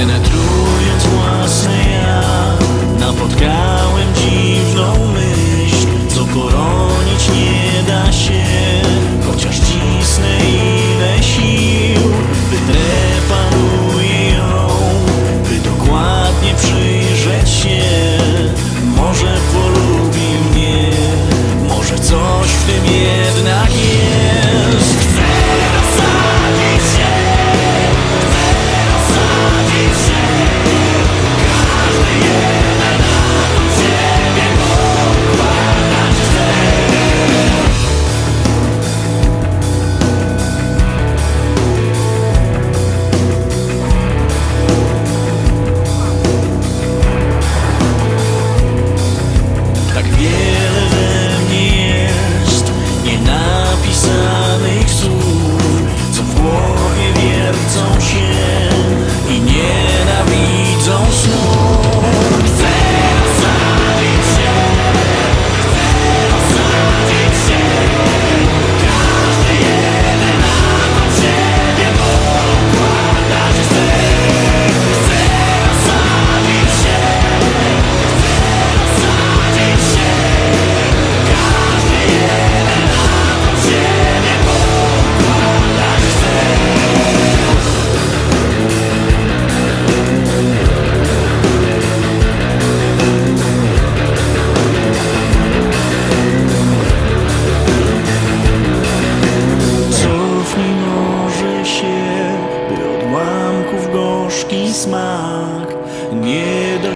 Penetrując własne ja Napotkałem dziwną myśl Co poronić nie da się. Chociaż cisnę ile sił Wytrę ją By dokładnie przyjrzeć się smak. Nie da